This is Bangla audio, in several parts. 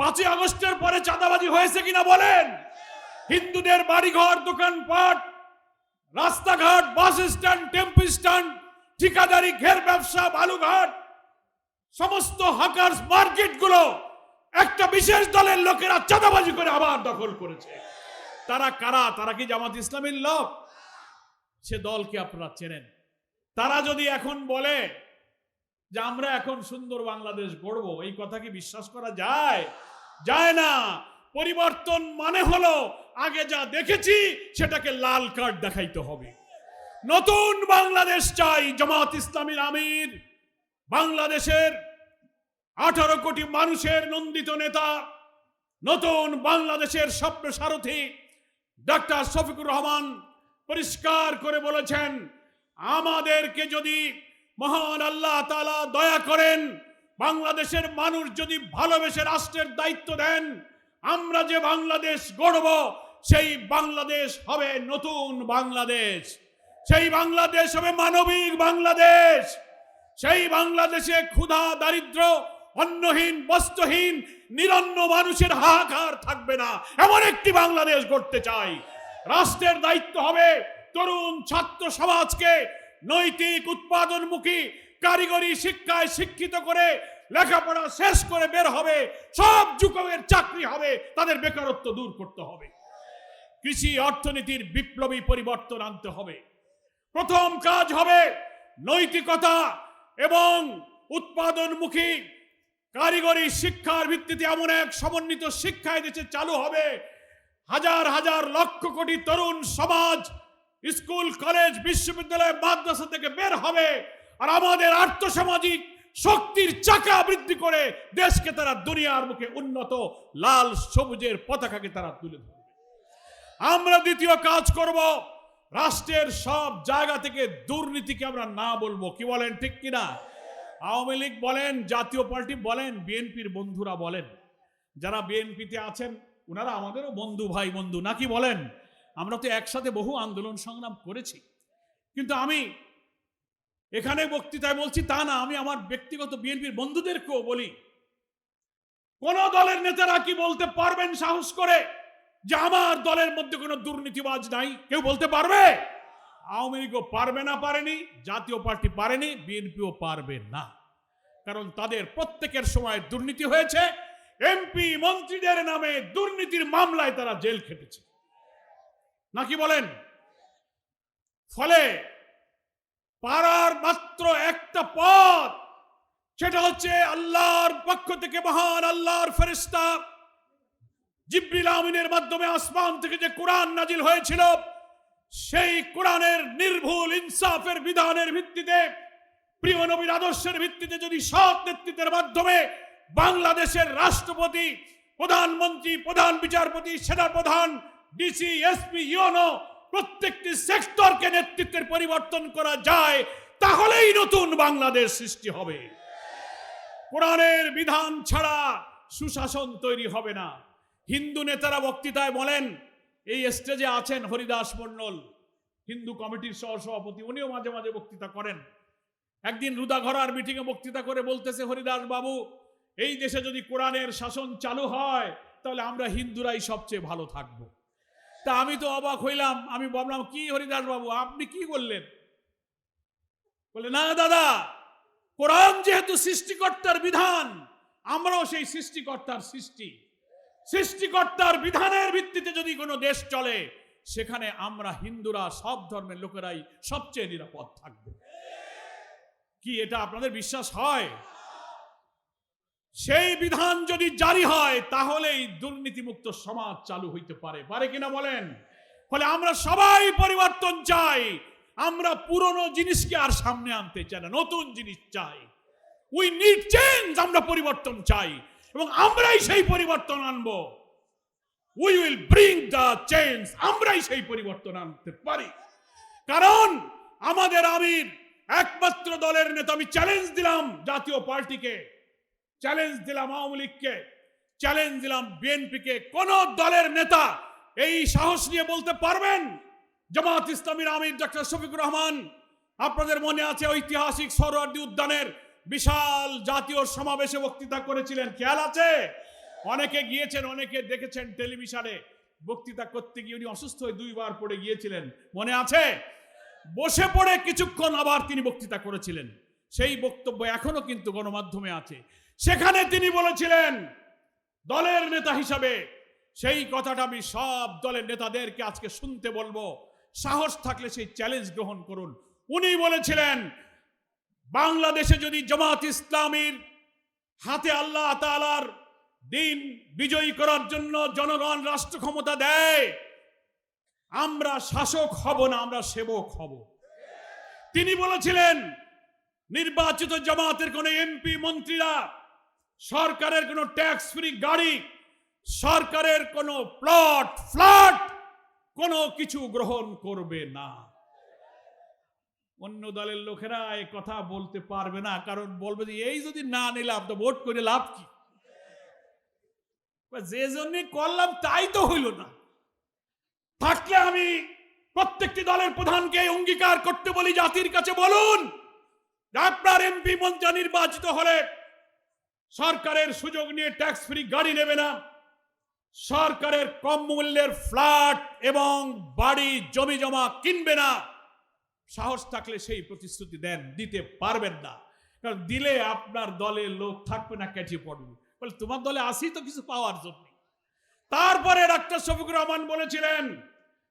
পাঁচই আগস্টের পরে চাঁদাবাজি হয়েছে কিনা বলেন। হিন্দুদের বাড়িঘর, দোকানপাট, রাস্তাঘাট, বাস স্ট্যান্ড, টেম্পু স্ট্যান্ড, ঠিকাদারি, ঘের ব্যবসা, বালুঘাট, সমস্ত হাকার্স মার্কেটগুলো একটা বিশেষ দলের লোকেরা চাঁদাবাজি করে আবার দখল করেছে। তারা কারা? তারা কি জামাত ইসলামের লোক? সে দলকে আপনারা চেনেন। তারা যদি এখন বলে যে আমরা এখন সুন্দর বাংলাদেশ গড়ব, এই কথা কি বিশ্বাস করা যায়? যায় না। পরিবর্তন মানে হলো আগে যা দেখেছি, সেটাকে লাল কার্ড দেখাইতে হবে। নতুন বাংলাদেশ চাই, জামাত ইসলামীর আমির। বাংলাদেশের আঠারো কোটি মানুষের নন্দিত নেতা, নতুন বাংলাদেশের স্বপ্ন সারথী, ডাক্তার শফিকুর রহমান পরিষ্কার করে বলেছেন, আমাদেরকে যদি মহান আল্লাহ তালা দয়া করেন বাংলাদেশের মানুষ যদি ভালোবেসে রাষ্ট্রের দায়িত্ব দেন, আমরা যে বাংলাদেশ গড়ব, সেই বাংলাদেশ হবে নতুন বাংলাদেশ। সেই বাংলাদেশ হবে মানবিক বাংলাদেশ। সেই বাংলাদেশে ক্ষুধা, দারিদ্র, অন্নহীন, বস্ত্রহীন, নিরন্ন মানুষের হাহাকার থাকবে না। এমন একটি বাংলাদেশ গড়তে চাই। রাষ্ট্রের দায়িত্ব হবে তরুণ ছাত্র সমাজকে নৈতিক উৎপাদনমুখী, কারিগরি শিক্ষায় শিক্ষিত করে লেখাপড়া শেষ করে বের হবে, সব যুগের চাকরি হবে, তাদের বেকারত্ব দূর করতে হবে। কৃষি অর্থনীতির বিপ্লবী পরিবর্তন আনতে হবে। প্রথম কাজ হবে নৈতিকতা এবং উৎপাদনমুখী। কারিগরি শিক্ষার ভিত্তিতে এমন এক সমন্বিত শিক্ষা দেশে চালু হবে। হাজার হাজার লক্ষ কোটি তরুণ সমাজ স্কুল, কলেজ, বিশ্ববিদ্যালয়, মাদ্রাসা থেকে বের হবে। আর আমাদের আর্থসামাজিক শক্তির চাকা বৃদ্ধি করে দেশকে তারা দুনিয়ার মুখে উন্নত লাল সবুজের পতাকাকে তারা তুলে ধরবে। আমরা দ্বিতীয় কাজ করব, রাষ্ট্রের সব জায়গা থেকে দুর্নীতিকে আমরা না বলব। কি বলেন, ঠিক কিনা? আওয়ামী লীগ বলেন, জাতীয় পার্টি বলেন, বিএনপির বন্ধুরা বলেন। যারা বিএনপিতে আছেন ওনারা আমাদেরও বন্ধু, ভাই, বন্ধু নাকি বলেন? আমরা তো একসাথে বহু আন্দোলন সংগ্রাম করেছি। কিন্তু আমি এখানে বক্তৃতায় বলছি তা না, আমি আমার ব্যক্তিগত বিএনপির বন্ধুদেরকেও বলি। কোন দলের নেতারা কি বলতে পারবেন সাহস করে যে আমার দলের মধ্যে কোনো দুর্নীতিবাজ নাই? কেউ বলতে পারবে? আওয়ামী লীগও পারবে না, পারেনি, জাতীয় পার্টি পারেনি, বিএনপিও পারবে না। কারণ তাদের প্রত্যেকের সময় দুর্নীতি হয়েছে, এমপি মন্ত্রীদের নামে দুর্নীতির মামলায় তারা জেল খেটেছে। নাকি বলেন? ফলে পারার মাত্র একটা পথ। সেটা হচ্ছে আল্লাহর পক্ষ থেকে মহান আল্লাহর ফেরিস্তা জিব্রিল আমিনের মাধ্যমে আসমান থেকে যে কোরআন নাজিল হয়েছিল, সেই কোরআনের নির্ভুল ইনসাফের বিধানের ভিত্তিতে, প্রিয় নবীর আদর্শের ভিত্তিতে যদি সৎ নেতৃত্বের মাধ্যমে বাংলাদেশের রাষ্ট্রপতি, প্রধানমন্ত্রী, প্রধান বিচারপতি, সেনাপ্রধান, ডিসি, এসপি ইউনো প্রত্যেকটি সেক্টরকে নেতৃত্বের পরিবর্তন করা যায়, তাহলেই নতুন বাংলাদেশ সৃষ্টি হবে। কোরআনের বিধান ছাড়া সুশাসন তৈরি হবে না। হিন্দু নেতারা বক্তৃতায় বলেন, এই স্টেজে আছেন হরিদাস মণ্ডল হিন্দু কমিটির সহসভাপতি, উনিও মাঝে মাঝে বক্তৃতা করেন। একদিন রুদাঘরার মিটিংয়ে বক্তৃতা করে বলতেছে, হরিদাস বাবু, এই দেশে যদি কোরআনের শাসন চালু হয়, তাহলে আমরা হিন্দুরাই সবচেয়ে ভালো থাকব। তা আমি তো অবাক হইলাম, আমি ভাবলাম, কি হরিদাস বাবু আপনি কি বললেন বলে, না দাদা, কোরআন যেহেতু সৃষ্টিকর্তার বিধান, আমরাও সেই সৃষ্টিকর্তার সৃষ্টি। সৃষ্টিকর্তার বিধানের ভিত্তিতে যদি কোনো দেশ চলে, সেখানে আমরা হিন্দুরা সব ধর্মের লোকেরাই সবচেয়ে নিরাপদ থাকবে। কি এটা আপনাদের বিশ্বাস হয়? সেই বিধান যদি জারি হয়, তাহলেই দুর্নীতিমুক্ত সমাজ চালু হইতে পারে। পারে কিনা বলেন? ফলে আমরা সবাই পরিবর্তন চাই। আমরা পুরনো জিনিসকে আর সামনে আনতে চাই না, নতুন জিনিস চাই। উই নিড চেঞ্জ আমরা পরিবর্তন চাই। এবং আমরাই সেই পরিবর্তন আনব। We will bring the change আমরাই সেই পরিবর্তন আনতে পারি। কারণ আমাদের আমির, একমাত্র দলের নেতা, আমি চ্যালেঞ্জ দিলাম জাতীয় পার্টিকে। চ্যালেঞ্জ দিলাম আওয়ামী লীগকে। চ্যালেঞ্জ দিলাম বিএনপিকে কোন দলের নেতা এই সাহস নিয়ে বলতে পারবেন? জামাত ইসলামীর আমির ডক্টর শফিকুর রহমান, আপনাদের মনে আছে ঐতিহাসিক সরোয়ার্দী উদ্যানের বিশাল জাতীয় সমাবেশে বক্তৃতা করেছিলেন? খেয়াল আছে? অনেকে গিয়েছেন, অনেকে দেখেছেন টেলিভিশনে বক্তৃতা করতে গিয়ে উনি অসুস্থ হয়ে দুইবার পড়ে গিয়েছিলেন। মনে আছে? বসে পড়ে কিছুক্ষণ আবার তিনি বক্তৃতা করেছিলেন। সেই বক্তব্য এখনও কিন্তু গণমাধ্যমে আছে। সেখানে তিনি বলেছিলেন, দলের নেতা হিসাবে সেই কথাটা আমি সব দলের নেতাদেরকে আজকে শুনতে বলব। সাহস থাকলে সেই চ্যালেঞ্জ গ্রহণ করুন। উনি বলেছিলেন, বাংলাদেশে যদি জামাত ইসলামীর হাতে আল্লাহ তাআলার দিন বিজয়ী করার জন্য জনগণ রাষ্ট্র ক্ষমতা দেয়, আমরা শাসক হব না, আমরা সেবক হব। তিনি বলেছিলেন, নির্বাচিত জামাতের কোন এমপি, মন্ত্রীরা সরকারের কোনো ট্যাক্স ফ্রি গাড়ি, সরকারের কোনো প্লট ফ্ল্যাট কোনো কিছু গ্রহণ করবে না। অন্য দলের লোকেরা এই কথা বলতে পারবে না, কারণ বলবে যে, এই যদি না নিলাম, তো ভোট করে লাভ কি? যে জন্য করলাম, তাই তো হইল না। থাকলে আমি প্রত্যেকটি দলের প্রধানকে অঙ্গীকার করতে বলি, জাতির কাছে বলুন আপনার এমপি মন্ত্রী নির্বাচিত হলে সরকারের সুযোগ নিয়ে ট্যাক্স ফ্রি গাড়ি নেবে না। সরকারের কম মূল্যের ফ্ল্যাট এবং বাড়ি, জমি জমা কিনবে না। সাহস থাকলে সেই প্রতিশ্রুতি দেন, দিতে পারবেন না। কারণ দিলে আপনার দলে লোক থাকবে না, কেটে পড়বে। বলে, তোমার দলে আসি তো কিছু পাওয়ার জন্য। তারপরে ডাক্তার শফিকুর রহমান বলেছিলেন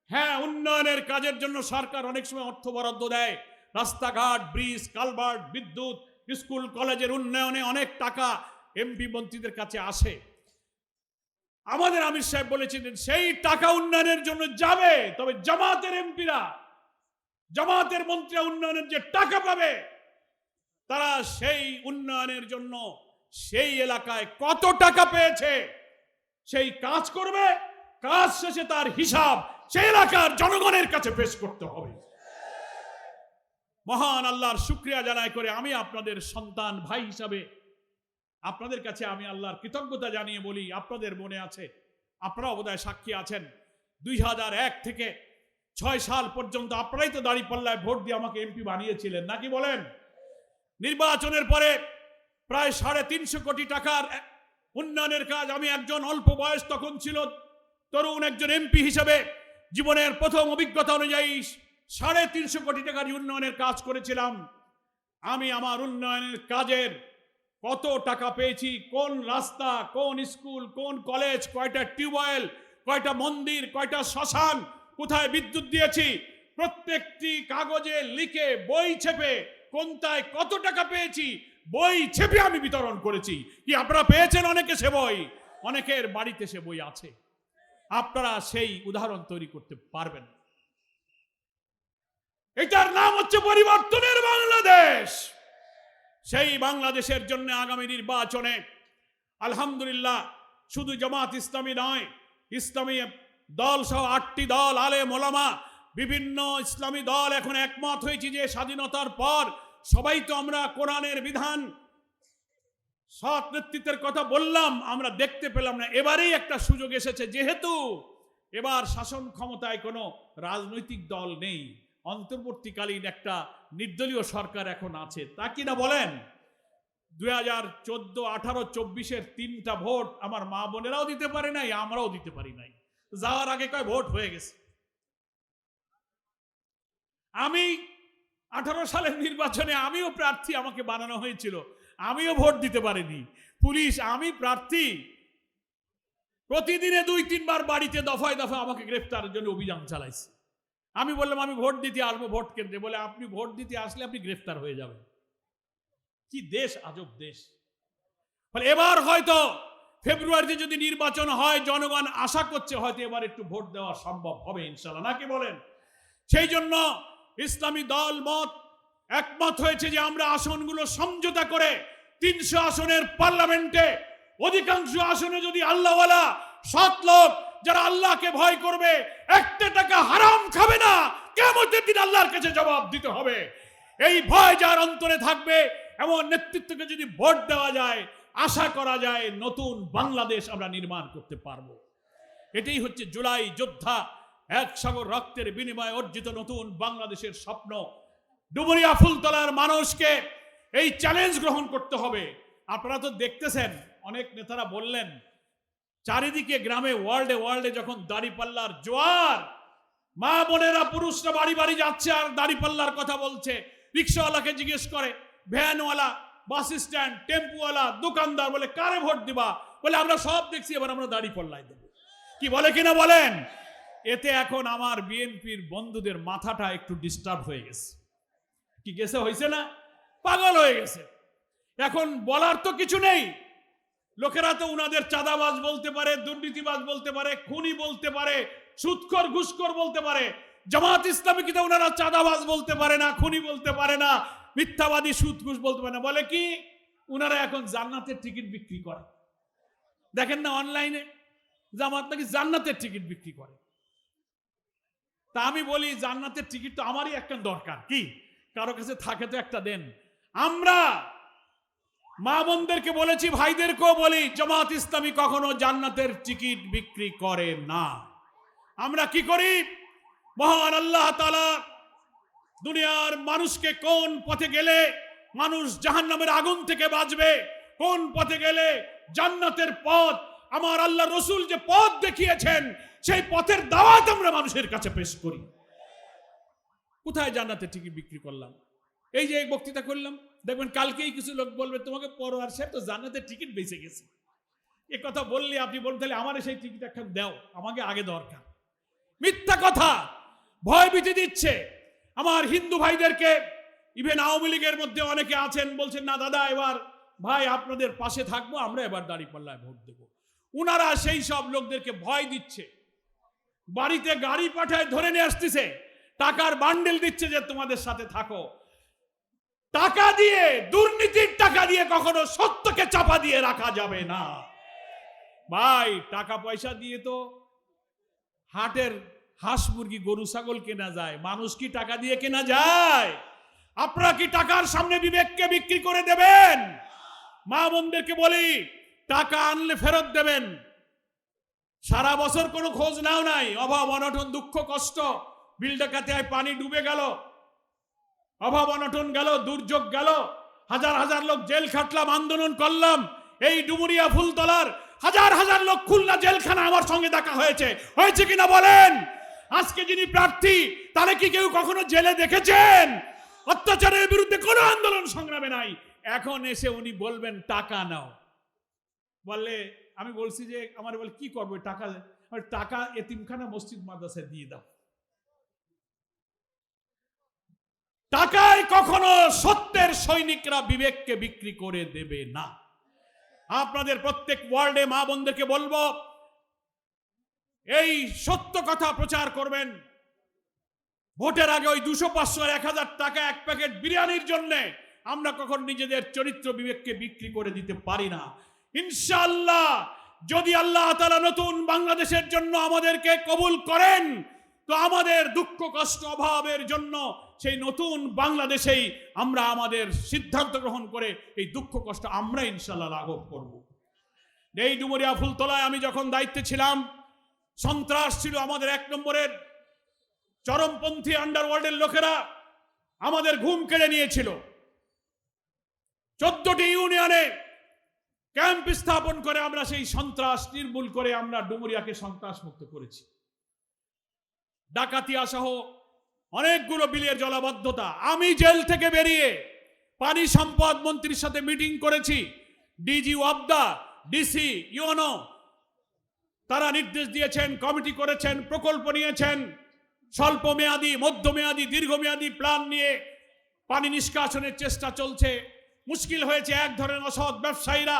হ্যাঁ উন্নয়নের কাজের জন্য সরকার অনেক সময় অর্থ বরাদ্দ দেয়। রাস্তাঘাট, ব্রিজ, কালভার্ট, বিদ্যুৎ স্কুল, কলেজের উন্নয়নে অনেক টাকা এমপি মন্ত্রীদের কাছে আসে। আমাদের আমির সাহেব বলেছিলেন, সেই টাকা উন্নয়নের জন্য যাবে, তবে জামাতের এমপিরা জামাতের মন্ত্রীরা উন্নয়নের যে টাকা পাবে, তারা সেই উন্নয়নের জন্য সেই এলাকায় কত টাকা পেয়েছে, সেই কাজ করবে, কাজ শেষে তার হিসাব সেই এলাকার জনগণের কাছে পেশ করতে হবে। মহান আল্লাহর শুক্রিয়া জানাই করে আমি আপনাদের সন্তান ভাই হিসাবে আপনাদের কাছে আমি আল্লাহর কৃতজ্ঞতা জানিয়ে বলি, আপনাদের মনে আছে আপনারা বোধহয় সাক্ষী আছেন। দুই হাজার এক থেকে ছয় সাল পর্যন্ত আপনারাই তো দাঁড়ি পাল্লায় ভোট দিয়ে আমাকে এমপি বানিয়েছিলেন, নাকি বলেন? নির্বাচনের পরে প্রায় সাড়ে তিনশো কোটি টাকার উন্নয়নের কাজ আমি একজন অল্প বয়স তখন ছিল, তরুণ একজন এমপি হিসেবে জীবনের প্রথম অভিজ্ঞতা অনুযায়ী সাড়ে তিনশো কোটি টাকার উন্নয়নের কাজ করেছিলাম। আমি আমার উন্নয়নের কাজের কত টাকা পেয়েছি, কোন রাস্তা, কোন স্কুল, কোন কলেজ, কয়টা টিউবওয়েল, কয়টা মন্দির, কয়টা শ্মশান, কোথায় বিদ্যুৎ দিয়েছি, প্রত্যেকটি কাগজে লিখে বই ছেপে কোনটায় কত টাকা পেয়েছি, বই ছেপে আমি বিতরণ করেছি। কি আপনারা পেয়েছেন অনেকে সে বই? অনেকের বাড়িতে সে বই আছে। আপনারা সেই উদাহরণ তৈরি করতে পারবেন এটার নাম হচ্ছে পরিবর্তনের বাংলাদেশ। সেই বাংলাদেশের জন্য আগামী নির্বাচনে আলহামদুলিল্লাহ শুধু জামাত ইসলামী নয়, ইসলামী দল সহ আটটি দল আলে মোলামা বিভিন্ন ইসলামী দল এখন একমত হয়েছে যে স্বাধীনতার পর সবাই তো আমরা কোরআনের বিধান, সৎ নেতৃত্বের কথা বললাম, আমরা দেখতে পেলাম না। এবারেই একটা সুযোগ এসেছে, যেহেতু এবার শাসন ক্ষমতায় কোনো রাজনৈতিক দল নেই। অন্তর্বর্তীকালীন একটা নির্দলীয় সরকার এখন আছে। তা কি না বলেন? দুই হাজার চোদ্দ আঠারো চব্বিশের তিনটা ভোট আমার মা বোনেরাও দিতে পারে নাই, আমরাও দিতে পারি নাই। যাওয়ার আগে কয় ভোট হয়ে গেছে? আমি আঠারো সালের নির্বাচনে আমিও প্রার্থী আমাকে বানানো হয়েছিল, আমিও ভোট দিতে পারিনি। পুলিশ, আমি প্রার্থী। প্রতিদিনে দুই তিনবার বাড়িতে দফায় দফায় আমাকে গ্রেফতারের জন্য অভিযান চালাইছে। আমি বললাম, আমি ভোট দিতে আসব, ভোট কেন্দ্রে। বলে, আপনি ভোট দিতে আসলে আপনি গ্রেফতার হয়ে যাবেন। কি দেশ, আজব দেশ। ফলে এবার হয়তো ফেব্রুয়ারিতে যদি নির্বাচন হয়, জনগণ আশা করছে হয়তো এবার একটু ভোট দেওয়া সম্ভব হবে ইনশাল্লাহ নাকি বলেন? সেই জন্য ইসলামী দল মত একমত হয়েছে যে আমরা আসনগুলো সমঝোতা করে তিনশো আসনের পার্লামেন্টে, অধিকাংশ আসনে যদি আল্লাহওয়ালা সৎ লোক যারা আল্লাহকে ভয় করবে, একটা টাকা হারাম খাবে না। কেমতের দিন আল্লাহর কাছে জবাব দিতে হবে। এই ভয় যার অন্তরে থাকবে, এমন নেতৃত্বকে যদি ভোট দেওয়া যায়, আশা করা যায়, নতুন বাংলাদেশ আমরা নির্মাণ করতে পারব। এটাই হচ্ছে জুলাই যোদ্ধা, এক সাগর রক্তের বিনিময়ে অর্জিত নতুন বাংলাদেশের স্বপ্ন। ডুবুরিয়া ফুলতলার মানুষকে এই চ্যালেঞ্জ গ্রহণ করতে হবে। আপনারা তো দেখতেছেন, অনেক নেতারা বললেন চারিদিকে গ্রামে, ওয়ার্ল্ডে ওয়ার্ল্ডে যখন দাড়িপাল্লার জোয়ার, মা বোনেরা, পুরুষরা বাড়ি বাড়ি যাচ্ছে আর দাড়িপাল্লার কথা বলছে। রিক্সাওয়ালাকে জিজ্ঞেস করে, ভ্যানওয়ালা, বাস স্ট্যান্ড, টেম্পুওয়ালা, দোকানদার, বলে, কারে ভোট দিবা? বলে, আমরা সব দেখছি, এবার আমরা দাড়ি পাল্লাই দেবো। কি বলে কিনা বলেন? এতে এখন আমার বিএনপির বন্ধুদের মাথাটা একটু ডিস্টার্ব হয়ে গেছে। কি গেছে হয়েছে না? পাগল হয়ে গেছে। এখন বলার তো কিছু নেই। লোকেরা তো উনাদের চাঁদাবাজ বলতে পারে, দুর্নীতিবাজ বলতে পারে, খুনি বলতে পারে, সুৎখর, ঘুষখোর বলতে পারে। জামাত ইসলামীকে তো ওনারা চাঁদাবাজ বলতে পারে না, খুনি বলতে পারে না, মিথ্যাবাদী সুদ ঘুষ বলতে পারে না। বলে কি? উনারা এখন জান্নাতের টিকিট বিক্রি করে। দেখেন না, অনলাইনে জামাত নাকি জান্নাতের টিকিট বিক্রি করে। তা আমি বলি, জান্নাতের টিকিট তো আমারই একটা দরকার। কি? কারও কাছে থাকে তো একটা দেন। আমরা মা বোনদেরকে বলেছি, ভাইদেরকেও বলি, জামাত ইসলামী কখনো জান্নাতের টিকিট বিক্রি করে না। আমরা কি করি? মহান আল্লাহ তালা দুনিয়ার মানুষকে কোন পথে গেলে মানুষ জাহান্নামের আগুন থেকে বাঁচবে? কোন পথে গেলে জান্নাতের পথ? আমার আল্লাহ রসুল যে পথ দেখিয়েছেন, সেই পথের দাওয়াত আমরা মানুষের কাছে পেশ করি। কোথায় জান্নাতের টিকিট বিক্রি করলাম? এই যে বক্তৃতা করলাম। দেখবেন কালকেই কিছু লোক বলবে, তোমাকে পরোয়ার সাহেব তো জান্নাতের টিকিট বেঁচে গেছে। এ কথা বললে আপনি বলতে তাহলে আমার সেই টিকিট একটা দাও, আমাকে আগে দরকার। মিথ্যা কথা, ভয় ভীতি দিচ্ছে। আমার হিন্দু ভাইদেরকে ইভেন আওয়ামী লীগের মধ্যে অনেকে আছেন, বলছেন, না দাদা, এবার ভাই, আপনাদের পাশে থাকব, আমরা এবার দাঁড়িপাল্লায় ভোট দেবো। উনারা সেই সব লোকদেরকে ভয় দিচ্ছে। বাড়িতে গাড়ি পাঠায় ধরে নিয়ে আসতেছে, টাকার বান্ডেল দিচ্ছে যে, তোমাদের সাথে থাকো। টাকা দিয়ে, দুর্নীতির টাকা দিয়ে কখনো সত্যকে চাপা দিয়ে রাখা যাবে না। ভাই, টাকা পয়সা দিয়ে তো হাটের হাঁস মুরগি, গরু, ছাগল কেনা যায়। মানুষ কি টাকা দিয়ে কেনা যায়? আপনারা কি টাকার সামনে বিবেককে বিক্রি করে দেবেন? মা বোনদেরকে বলি, টাকা আনলে ফেরত দেবেন। সারা বছর কোনো খোঁজ নাও নাই। অভাব, অনটন, দুঃখ, কষ্ট, বিল ডাকাতে পানি ডুবে গেল। অভাব অনটন গেল, দুর্যোগ গেল, হাজার হাজার লোক জেল খাটলাম, আন্দোলন করলাম, এই ডুমুরিয়া ফুলতলার হাজার হাজার লোক খুলনা জেলখানা আমার সঙ্গে দেখা হয়েছে। হয়েছে কিনা বলেন? আজকে যিনি প্রার্থী, তারে কি কেউ কখনো জেলে দেখেছেন? অত্যাচারের বিরুদ্ধে কোনো আন্দোলন সংগ্রামে নাই। এখন এসে উনি বলবেন, টাকা নাও। বললে, আমি বলছি যে, আমার বলে কি করব? টাকা টাকা এতিমখানা মসজিদ মাদ্রাসায় দিয়ে দাও। টাকায় কখনো সত্যের সৈনিকরা বিবেককে বিক্রি করে দেবে না। আপনাদের প্রত্যেক ওয়ার্ল্ডে মা বোনদেরকে বলব, এই সত্য কথা প্রচার করবেন। ভোটের আগে ওই দুশো পাঁচশো এক হাজার টাকা এক প্যাকেট বিরিয়ানির জন্য আমরা কখন নিজেদের চরিত্র বিবেককে বিক্রি করে দিতে পারি না। ইনশাল্লাহ যদি আল্লাহ তালা নতুন বাংলাদেশের জন্য আমাদেরকে কবুল করেন তো আমাদের দুঃখ, কষ্ট, অভাবের জন্য সেই নতুন বাংলাদেশেই আমরা আমাদের সিদ্ধান্ত গ্রহণ করে এই দুঃখ, কষ্ট আমরা ইনশাল্লাহ লাঘব করব। এই ডুমুরিয়া ফুলতলায় আমি যখন দায়িত্বে ছিলাম, সন্ত্রাস ছিল আমাদের এক নম্বরের। চরমপন্থী আন্ডারওয়ার্ল্ডের লোকেরা আমাদের ঘুম কেড়ে নিয়েছিল। চোদ্দটি ইউনিয়নে ক্যাম্প স্থাপন করে আমরা সেই সন্ত্রাস নির্মূল করে আমরা ডুমুরিয়াকে সন্ত্রাস মুক্ত করেছি। ডাকাতিয়া সহ অনেকগুলো বিলের জলাবদ্ধতা। আমি জেল থেকে বেরিয়ে পানি সম্পদ মন্ত্রীর সাথে মিটিং করেছি। ডিজি ওয়াবদা ডিসি ইউনো তারা নির্দেশ দিয়েছেন, কমিটি করেছেন, প্রকল্প নিয়েছেন। স্বল্প মেয়াদী, মধ্যমেয়াদী, দীর্ঘমেয়াদী প্ল্যান নিয়ে পানি নিষ্কাশনের চেষ্টা চলছে। মুশকিল হয়েছে এক ধরনের অসৎ ব্যবসায়ীরা।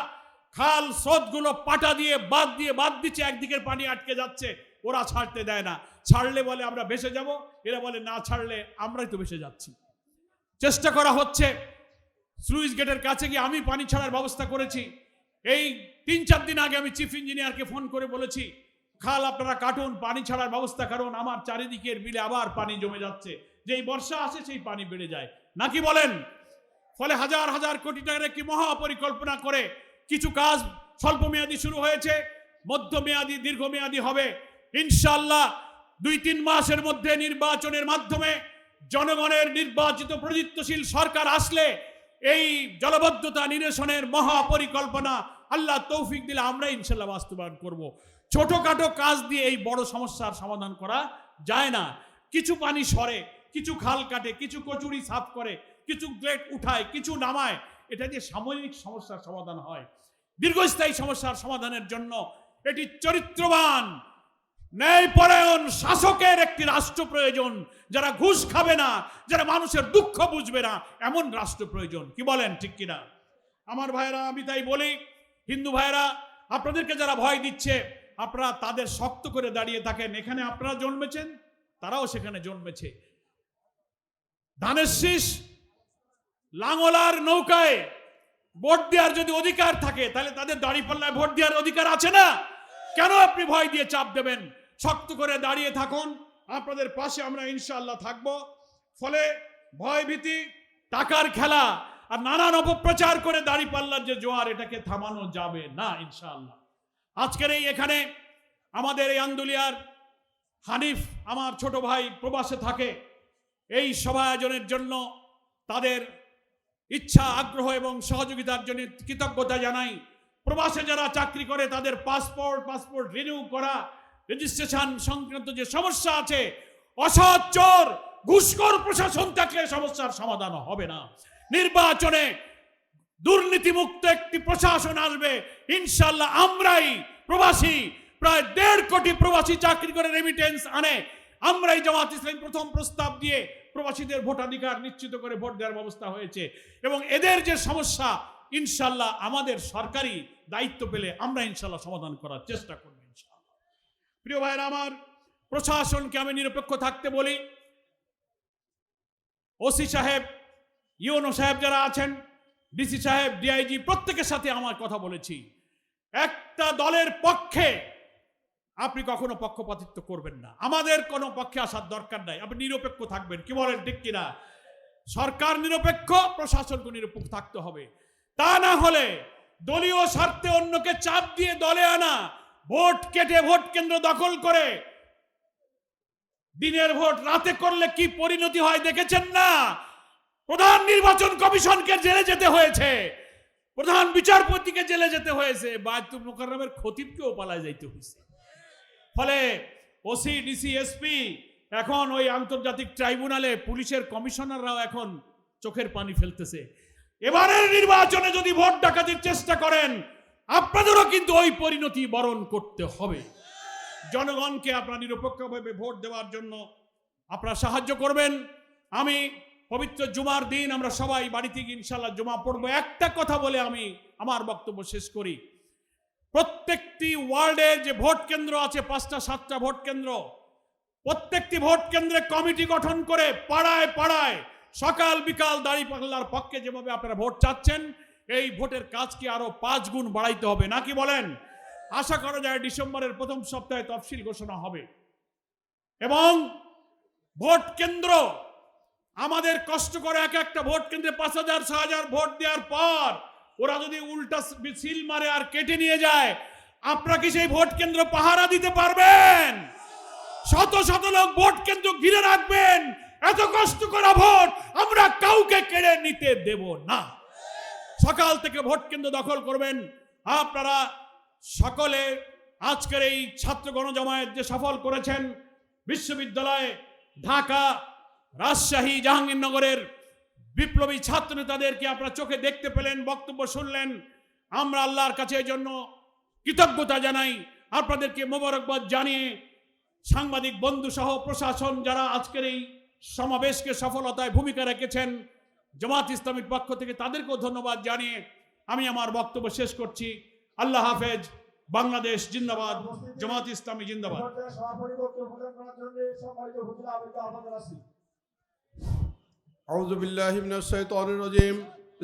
খাল স্রোতগুলো পাটা দিয়ে বাদ দিয়ে বাদ দিচ্ছে, একদিকের পানি আটকে যাচ্ছে। ওরা ছাড়তে দেয় না। ছাড়লে বলে আমরা ভেসে যাব, এরা বলে না ছাড়লে আমরাই তো ভেসে যাচ্ছি। চেষ্টা করা হচ্ছে স্লুইস গেটের কাছে গিয়ে আমি পানি ছাড়ার ব্যবস্থা করেছি। এই তিন চার দিন আগে আমি চিফ ইঞ্জিনিয়ারকে ফোন করে বলেছি, খাল আপনারা কাটুন, পানি ছাড়ার ব্যবস্থা করুন, আমার চারিদিকের বিলে আবার পানি জমে যাচ্ছে। যেই বর্ষা আসে সেই পানি বেড়ে যায়। নাকি বলেন? ফলে হাজার হাজার কোটি টাকার একটি মহাপরিকল্পনা করে কিছু কাজ স্বল্প মেয়াদী শুরু হয়েছে, মধ্যমেয়াদী, দীর্ঘমেয়াদী হবে। ইনশাল্লাহ দুই তিন মাসের মধ্যে নির্বাচনের মাধ্যমে জনগণের নির্বাচিত প্রযুক্তশীল সরকার আসলে এই জলবদ্ধতা নিরসনের মহাপরিকল্পনা আল্লাহ তৌফিক দিলে আমরা ইনশাল্লাহ বাস্তবায়ন করব। ছোটখাটো কাজ দিয়ে এই বড় সমস্যার সমাধান করা যায় না। কিছু পানি সরে, কিছু খাল কাটে, কিছু কচুরি সাফ করে, কিছু গ্লেট উঠায়, কিছু নামায়, এটা দিয়ে সাময়িক সমস্যার সমাধান হয়। দীর্ঘস্থায়ী সমস্যার সমাধানের জন্য এটি চরিত্রবান ন্যায়পরায়ণ শাসকের একটি রাষ্ট্র প্রয়োজন। যারা ঘুষ খাবে না, যারা মানুষের দুঃখ বুঝবে না, এমন রাষ্ট্র প্রয়োজন। কি বলেন, ঠিক কিনা? আমার ভাইরা আমি তাই বলি, হিন্দু ভাইরা আপনাদেরকে যারা ভয় দিচ্ছে, আপনারা তাদের শক্ত করে দাঁড়িয়ে থাকেন। এখানে আপনারা জন্মেছেন, তারাও সেখানে জন্মেছে। ধানের শীষ লাঙ্গলার নৌকায় ভোট দেওয়ার যদি অধিকার থাকে, তাহলে তাদের দাড়ি পাল্লায় ভোট দেওয়ার অধিকার আছে না? কেন আপনি ভয় দিয়ে চাপ দেবেন? শক্ত করে দাঁড়িয়ে থাকুন। আপনাদের পাশে আমরা ইনশাআল্লাহ থাকব। ফলে ভয় ভীতি টাকার খেলা আর নানান অপপ্রচার করে দাড়ি পাল্লার যে জোয়ার, এটাকে থামানো যাবে না ইনশাআল্লাহ। আজকের এই এখানে আমাদের এই আন্দুলিয়ার হানিফ আমার ছোট ভাই প্রবাসে থাকে। এই সভা আয়োজনের জন্য তাদের ইচ্ছা, আগ্রহ এবং সহযোগিতার জন্য কৃতজ্ঞতা জানাই। প্রবাসে যারা চাকরি করে, তাদের পাসপোর্ট পাসপোর্ট রিনিউ করা রেজিস্ট্রেশন সংক্রান্ত যে সমস্যা আছে, অসৎ চোর প্রশাসন থাকলে সমস্যার সমাধান হবে না। নির্বাচনে দুর্নীতিমুক্ত একটি প্রশাসন আসবে ইনশাল্লাহ আমরাই প্রবাসী, প্রায় দেড় কোটি প্রবাসী চাকরি করে রেমিটেন্স আনে। আমরাই জামাত ইসলাম প্রথম প্রস্তাব দিয়ে প্রবাসীদের ভোটাধিকার নিশ্চিত করে ভোট দেওয়ার ব্যবস্থা হয়েছে। এবং এদের যে সমস্যা ইনশাল্লাহ আমাদের সরকারি দায়িত্ব পেলে আমরা ইনশাল্লাহ সমাধান করার চেষ্টা করব ইনশাল্লাহ। প্রিয় ভাইয়েরা আমার, প্রশাসনকে আমি নিরপেক্ষ থাকতে বলি। ওসি সাহেব ইউনো সাহেব যারা আছেন, ডিসি সাহেব, ডিআইজি, প্রত্যেকের সাথে আমার কথা বলেছি। একটা দলের পক্ষে আপনি কখনো পক্ষপাতিত্ব করবেন না। আমাদের কোনো পক্ষে আসার দরকার নাই। আপনি নিরপেক্ষ থাকবেন। কি বলেন, ঠিক কিনা? সরকার নিরপেক্ষ, প্রশাসনকে নিরপেক্ষ থাকতে হবে। তা না হলে দলীয় স্বার্থে অন্যকে চাপ দিয়ে দলে আনা, ভোট কেটে ভোট কেন্দ্র দখল করে দিনের ভোট রাতে করলে কি পরিণতি হয় দেখেছেন না? প্রধান নির্বাচন কমিশনকে জেলে যেতে হয়েছে। প্রধান বিচারপতিকে জেলে যেতে হয়েছে। বায়তুল মোকাররমের খতিবকেও পালায় যাইতে হয়েছে ফলে ওসি ডিসি এসপি এখন ওই আন্তর্জাতিক ট্রাইব্যুনালে পুলিশের কমিশনাররাও এখন চোখের পানি ফেলতেছে। এবারের নির্বাচনে যদি ভোট ডাকাতির চেষ্টা করেন, আপনাদেরও কিন্তু ওই পরিণতি বরণ করতে হবে। জনগণকে আপনারা নিরপেক্ষভাবে ভোট দেওয়ার জন্য আপনারা সাহায্য করবেন। আমি পবিত্র জুমার দিন আমরা সবাই বাড়িতে গিয়ে ইনশাল্লাহ জমা পড়ব। একটা কথা বলে আমি আমার বক্তব্য শেষ করি। প্রত্যেকটি ওয়ার্ডের যে ভোট কেন্দ্র আছে, পাঁচটা, সাতটা ভোট কেন্দ্র, প্রত্যেকটি ভোট কেন্দ্রে কমিটি গঠন করে পাড়ায় পাড়ায় সকাল বিকাল দাড়ি পাল্লার পক্ষে যেভাবে আপনারা ভোট চাচ্ছেন, এই ভোটের কাজকে আরও পাঁচ গুণ বাড়াইতে হবে নাকি বলেন? আশা করা যায় ডিসেম্বরের প্রথম সপ্তাহে তফসিল ঘোষণা হবে। এবং ভোট কেন্দ্র, আমাদের কষ্ট করে এক একটা ভোট কেন্দ্রে পাঁচ হাজার ছ হাজার ভোট দেওয়ার পর ওরা যদি উল্টা সিল মারে আর কেটে নিয়ে যায়, আপনারা কি সেই ভোট কেন্দ্র পাহারা দিতে পারবেন? শত শত লোক ভোট কেন্দ্র ঘিরে রাখবেন এত কষ্ট করা ভোট আমরা কাউকে কেড়ে নিতে দেব না। সকাল থেকে ভোট কেন্দ্র দখল করবেন। আপনারা সকলে আজকের এই ছাত্র গণজমায়েত যে সফল করেছেন, বিশ্ববিদ্যালয়ে, ঢাকা, রাজশাহী, জাহাঙ্গীরনগরের বিপ্লবী ছাত্র নেতাদেরকে আপনারা চোখে দেখতে পেলেন, বক্তব্য শুনলেন। আমরা আল্লাহর কাছে জন্য কৃতজ্ঞতা জানাই। আপনাদেরকে মোবারকবাদ জানিয়ে সাংবাদিক বন্ধু সহ প্রশাসন যারা আজকের এই সমাবেশকে সফলতায় ভূমিকা রেখেছেন জামাত ইসলামীর পক্ষ থেকে তাদেরকেও ধন্যবাদ জানিয়ে আমি আমার বক্তব্য শেষ করছি। আল্লাহ হাফেজ, বাংলাদেশ জিন্দাবাদ, জামাত ইসলামী জিন্দাবাদ। জন্য